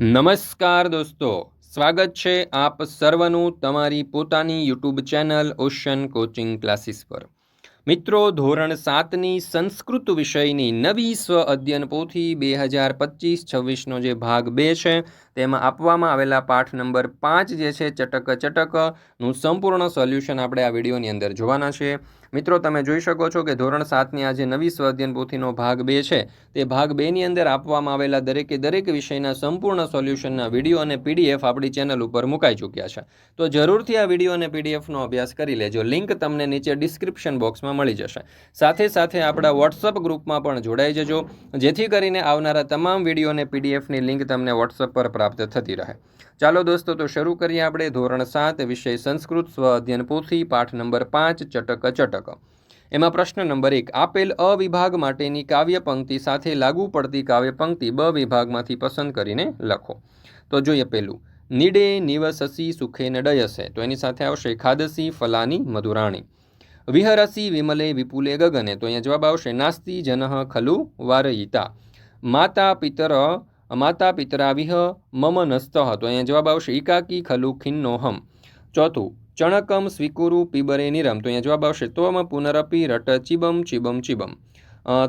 નમસ્કાર દોસ્તો, સ્વાગત છે આપ સર્વનું તમારી પોતાની YouTube channel Ocean Coaching Classes પર. મિત્રો, ધોરણ સાતની સંસ્કૃત વિષયની નવી સ્વ અધ્યયન પોથી બે હજાર પચીસ છવ્વીસનો જે ભાગ બે છે, તેમાં આપવામાં આવેલા પાઠ નંબર પાંચ જે છે ચટક ચટકનું સંપૂર્ણ સોલ્યુશન આપણે આ વિડીયોની અંદર જોવાના છીએ મિત્રો, તમે જોઈ શકો છો કે ધોરણ સાતની આ જે નવી સ્વાધ્યન પોથીનો ભાગ બે છે, તે ભાગ બેની અંદર આપવામાં આવેલા દરેકે દરેક વિષયના સંપૂર્ણ સોલ્યુશનના વીડિયો અને પીડીએફ આપણી ચેનલ ઉપર મુકાઈ ચૂક્યા છે. તો જરૂરથી આ વીડિયો અને પીડીએફનો અભ્યાસ કરી લેજો. લિંક તમને નીચે ડિસ્ક્રિપ્શન બોક્સમાં મળી જશે. સાથે સાથે આપણા વોટ્સઅપ ગ્રુપમાં પણ જોડાઈ જજો, જેથી કરીને આવનારા તમામ વીડિયો અને પીડીએફની લિંક તમને વોટ્સઅપ પર પ્રાપ્ત થતી રહે. ચાલો દોસ્તો, તો શરૂ કરીએ આપણે ધોરણ સાત, વિષય સંસ્કૃત, સ્વ અધ્યયન પોથી, પાઠ નંબર પાંચ, ચટક ચટક એમાં પ્રશ્ન નંબર એક, આપેલ અ વિભાગ માટેની કાવ્ય પંક્તિ સાથે લાગુ પડતી કાવ્ય પંક્તિ બ વિભાગમાંથી પસંદ કરીને લખો. તો જોઈએ પેલું, નિડે નિવસસી સુખે નડયસે તો એની સાથે આવશે, ખાદસી ફલાની મધુરાણી. વિહરસી વિમલે વિપુલે ગગને. તો અહીંયા જવાબ આવશે, નાસ્તી જનહ ખલુ વારયિતા. માતા પિતર માતા પિતરાવિહ મમ નસ્ત તો અહીંયા જવાબ આવશે એકાકી ખલુ ખિન્નોહમ ચોથું, ચણકમ સ્વીકુરુ પીબરે નિરમ। તો અહીંયા જવાબ આવશે, તોમ પુનરપી રટ ચિબમ ચિબમ ચિબમ।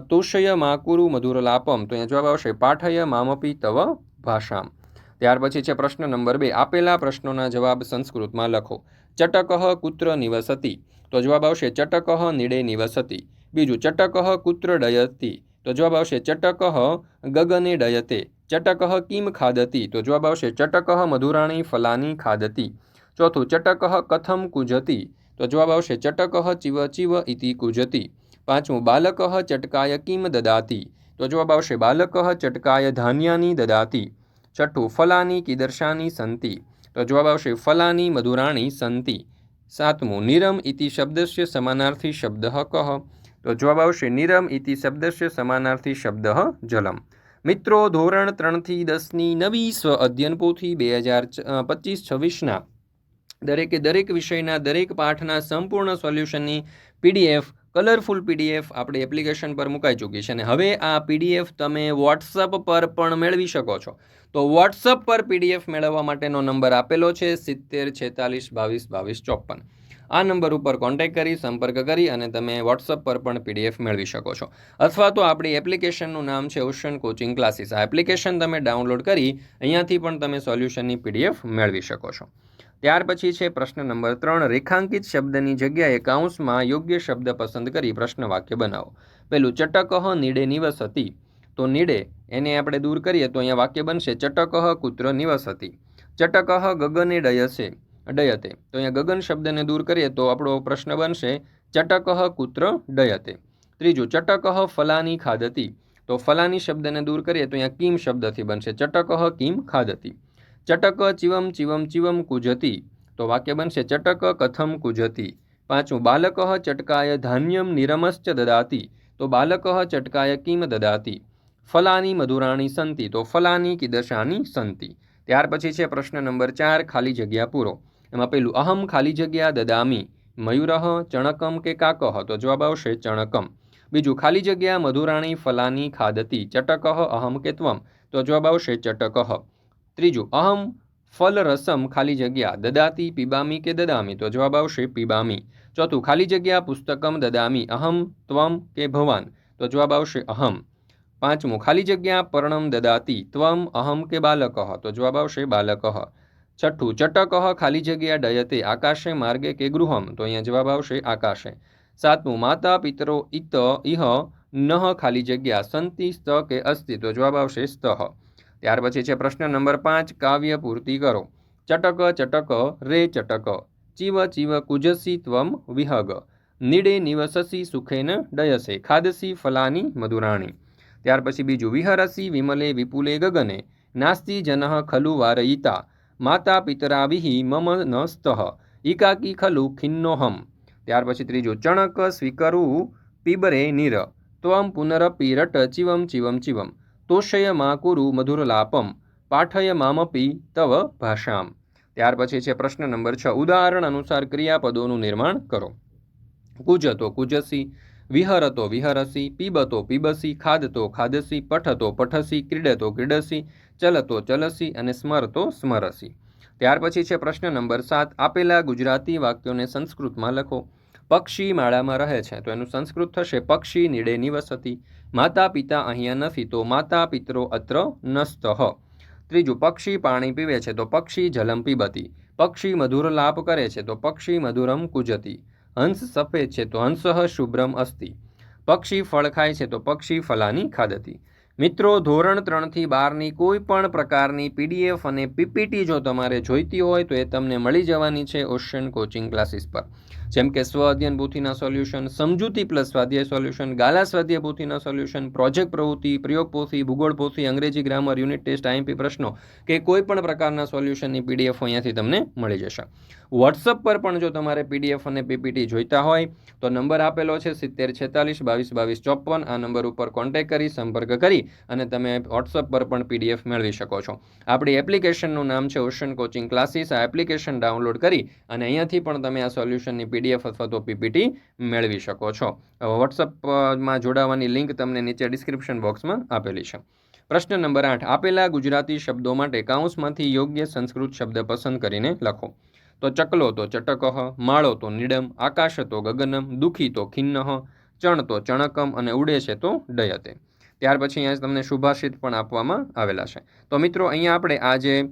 તુષય માકુરુ મધુરલાપમ તો અહીંયા જવાબ આવશે, પાઠય મામપી તવ ભાષામ। ત્યાર પછી છે પ્રશ્ન નંબર બે, આપેલા પ્રશ્નોના જવાબ સંસ્કૃતમાં લખો। ચટકહ કુત્ર નિવસતી। તો જવાબ આવશે, ચટક નિડે નિવસતી। બીજું, ચટક કુત્ર ડયતી। તો જવાબ આવશે, ચટક ગગને ડયતે। ચટકઃ કિમ ખાદતી તો જવાબ આવશે ચટકઃ મધુરાણી ફલાની ખાદતી ચોથું ચટકઃ કથમ કુજતી? તો જવાબ આવશે ચટકઃ ચિવ ચિવ ઇતિ કુજતી. પાંચમું બાલકઃ ચટકાય કિમ દદાતી? તો જવાબ આવશે બાલકઃ ચટકાય ધાન્યાની દદાતી. છઠ્ઠું ફલાની કીદર્શાની સંતિ? તો જવાબ આવશે ફલાની મધુરાણી સંતિ. સાતમું, નિરમ ઇતિ શબ્દસ્ય સમાનાર્થી શબ્દ કહ? તો જવાબ આવશે, નિરમ ઇતિ શબ્દસ્ય સમાનાર્થી શબ્દ જલમ. મિત્રો, ધોરણ ત્રણથી દસની નવી સ્વ અધ્યયન પોથી બે હજાર પચીસ છવ્વીસના દરેકે દરેક વિષયના દરેક પાઠના સંપૂર્ણ સોલ્યુશનની પીડીએફ, કલરફુલ પીડીએફ આપણી એપ્લિકેશન પર મુકાઈ ચૂકી છે અને હવે આ પીડીએફ તમે વોટ્સઅપ પર પણ મેળવી શકો છો. તો વોટ્સઅપ પર પીડીએફ મેળવવા માટેનો નંબર આપેલો છે સિત્તેર છેતાલીસ બાવીસ બાવીસ ચોપન. આ નંબર ઉપર કોન્ટેક્ટ કરી, સંપર્ક કરી અને તમે વોટ્સઅપ પર પણ પીડીએફ મેળવી શકો છો. અથવા તો આપણી એપ્લિકેશનનું નામ છે ઓશન કોચિંગ ક્લાસીસ આ એપ્લિકેશન તમે ડાઉનલોડ કરી, અહીંયાથી પણ તમે સોલ્યુશનની પીડીએફ મેળવી શકો છો. ત્યાર પછી છે પ્રશ્ન નંબર ત્રણ. રેખાંકિત શબ્દની જગ્યાએ કાઉન્સમાં યોગ્ય શબ્દ પસંદ કરી પ્રશ્ન વાક્ય બનાવો. પેલું ચટકહ નીડે નિવસ હતી. તો નીડે, એને આપણે દૂર કરીએ તો અહીંયા વાક્ય બનશે, ચટકહ કુત્ર નિવસ હતી. ચટકહ ગગને ડયસે ડયતે તો અહીંયા ગગન શબ્દને દૂર કરીએ તો આપણો પ્રશ્ન બનશે ચટકહ કુત્ર ડયતે ત્રીજું ચટકહ ફલાની ખાદતી તો ફલાની શબ્દને દૂર કરીએ તો અહીંયા કિમ શબ્દથી બનશે ચટકહ કિમ ખાદતી ચટક ચિવમ ચિવમ ચિવમ કુજતી તો વાક્ય બનશે ચટક કથમ કુજતી પાંચમું બાલક ચટકાય ધાન્યમ નિરમશ્ચ દદાતી તો બાલક ચટકાય કિમ દદાતી ફલાની મધુરાણી સંતિ તો ફલાની કિદશાની સંતિ ત્યાર પછી છે પ્રશ્ન નંબર ચાર ખાલી જગ્યા પૂરો એમાં પેલું અહમ ખાલી જગ્યા દદામી મયુરહ ચણકમ કે કાકહ તો જવાબ આવશે, ચણકમ. બીજું, ખાલી જગ્યા મધુરાણી ફલાની ખાદતી ચટકહ અહમ કે ત્વમ? તો જવાબ આવશે ચટકહ ત્રીજું, અહમ ફલ રસમ ખાલી જગ્યા દદાતી, પીબામી કે દદામી? તો જવાબ આવશે, પીબામી. ચોથું, ખાલી જગ્યા પુસ્તકમ દદામી, અહમ, ત્વમ કે ભવાન? તો જવાબ આવશે, અહમ. પાંચમું, ખાલી જગ્યા પર્ણમ દદાતી, ત્વમ, અહમ કે બાલકહ તો જવાબ આવશે બાલકહ છઠ્ઠું ચટકહ ખાલી જગ્યા ડયતે આકાશે માર્ગે કે ગૃહમ? તો અહીંયા જવાબ આવશે, આકાશે. સાતમું માતા પિતરો ઇત ઇહ નહ ખાલી જગ્યા સંતિ સ્ત કે અસ્તિ? તો જવાબ આવશે, સ્તઃ. ત્યાર પછી છે પ્રશ્ન નંબર પાંચ, કાવ્ય પૂર્તિ કરો. ચટક ચટક, રે ચટક. ચીવ ચીવ, કુજસી ત્વમ વિહગ. નિડે નિવસસી સુખેન ડયસે. ખાદસી ફલાની મધુરાણી. ત્યાર પછી બીજું, વિહરસી વિમલે વિપુલે ગગને. નાસ્તી જન ખલુ વારયિતા માતા પિતરાવિહિ મમ ન સ્તઃ એકાકી ખલુ ખિન્નોહમ. ત્યાર પછી ત્રીજું, ચણક સ્વીકરું પીબરે નિર. ત્વમ પુનરપી રટ ચિવમ ચિવમ ચિવમ. તોષય મા કુરુ મધુરલાપમ. પાઠય મામપી તવ ભાષામ. ત્યાર પછી છે પ્રશ્ન નંબર છ, ઉદાહરણ અનુસાર ક્રિયાપદોનું નિર્માણ કરો. કુજ કુજસી. વિહરતો વિહરસી પીબતો પીબસી ખાદતો ખાદસી પઠતો પઠસી, ક્રીડતો, ક્રીડસી, ચલતો, ચલસી અને સ્મરતો, સ્મરસી. ત્યાર પછી છે પ્રશ્ન નંબર સાત. આપેલા ગુજરાતી વાક્યોને સંસ્કૃતમાં લખો. પક્ષી માળામાં રહે છે, તો એનું સંસ્કૃત થશે, પક્ષી નીડે નિવસતી. માતા પિતા અહીંયા નથી, તો માતા પિતરો અત્ર નસ્તઃ. ત્રીજું, પક્ષી પાણી પીવે છે, તો પક્ષી જલમ પીબતી. પક્ષી મધુર લાપ કરે છે, તો પક્ષી મધુરમ કુજતી. હંસ સફેદ છે તો હંસઃ શુભ્રમ અસ્તિ. પક્ષી ફળ ખાય છે તો પક્ષી ફલાની ખાદતી. મિત્રો, ધોરણ ત્રણથી બારની કોઈ પણ પ્રકારની પીડીએફ અને પીપીટી જો તમારે જોઈતી હોય તો એ તમને મળી જવાની છે ઓશન કોચિંગ ક્લાસીસ પર. જેમ કે સ્વ પોથીના સોલ્યુશન સમજૂતી પ્લસ સ્વાધ્યાય સોલ્યુશન ગાલા સ્વાધ્યાય ભૂતિના સોલ્યુશન પ્રોજેક્ટ પ્રવૃત્તિ, પ્રયોગ પોથી, ભૂગોળ પોથી, અંગ્રેજી ગ્રામર યુનિટ ટેસ્ટ આઈએમપી પ્રશ્નો કે કોઈ પણ પ્રકારના સોલ્યુશનની પીડીએફ અહીંયાથી તમને મળી જશે. વોટ્સઅપ પર પણ જો તમારે પીડીએફ અને પીપીટી જોઈતા હોય, તો નંબર આપેલો છે સિત્તેર છેતાલીસ બાવીસ બાવીસ ચોપન. આ નંબર ઉપર કોન્ટેક્ટ કરી, સંપર્ક કરી અને તમે વોટ્સઅપ પર પણ પીડીએફ મેળવી શકો છો. આપણી એપ્લિકેશનનું નામ છે ઓશન કોચિંગ ક્લાસીસ આ એપ્લિકેશન ડાઉનલોડ કરી અને અહીંયાથી પણ તમે આ સોલ્યુશનની પીડીએફ અથવા તો પીપીટી મેળવી શકો છો. વોટ્સઅપમાં જોડાવાની લિંક તમને નીચે ડિસ્ક્રિપ્શન બોક્સમાં આપેલી છે. પ્રશ્ન નંબર આઠ. આપેલા ગુજરાતી શબ્દો માટે કાઉન્સમાંથી યોગ્ય સંસ્કૃત શબ્દ પસંદ કરીને લખો. તો ચકલો તો ચટકહ, માળો તો નિડમ, આકાશ તો ગગનમ, દુઃખી તો ખિન્નહ, ચણ તો ચણકમ અને ઉડે છે તો ડયતે. ત્યાર પછી અહીંયા તમને સુભાષિત પણ આપવામાં આવેલા છે. તો મિત્રો, અહીંયા આપણે આ જે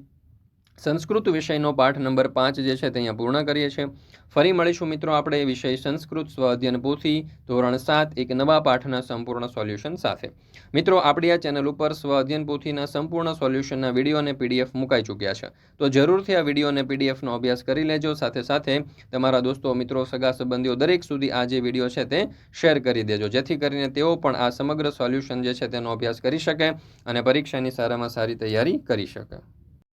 સંસ્કૃત વિષયનો પાઠ નંબર પાંચ જે છે તે અહીંયા પૂર્ણ કરીએ છીએ. ફરી મળીશું મિત્રો આપણે વિષય સંસ્કૃત સ્વ અધ્યયન પોથી ધોરણ સાત એક નવા પાઠના સંપૂર્ણ સોલ્યુશન સાથે. મિત્રો, આપણી આ ચેનલ ઉપર સ્વ અધ્યયન પોથીના સંપૂર્ણ સોલ્યુશનના વીડિયો અને પીડીએફ મુકાઈ ચૂક્યા છે. તો જરૂરથી આ વીડિયો અને પીડીએફનો અભ્યાસ કરી લેજો. સાથે સાથે તમારા દોસ્તો, મિત્રો, સગા સંબંધીઓ દરેક સુધી આ જે વીડિયો છે તે શેર કરી દેજો. જેથી કરીને તેઓ પણ આ સમગ્ર સોલ્યુશન જે છે તેનો અભ્યાસ કરી શકે અને પરીક્ષાની સારામાં સારી તૈયારી કરી શકે.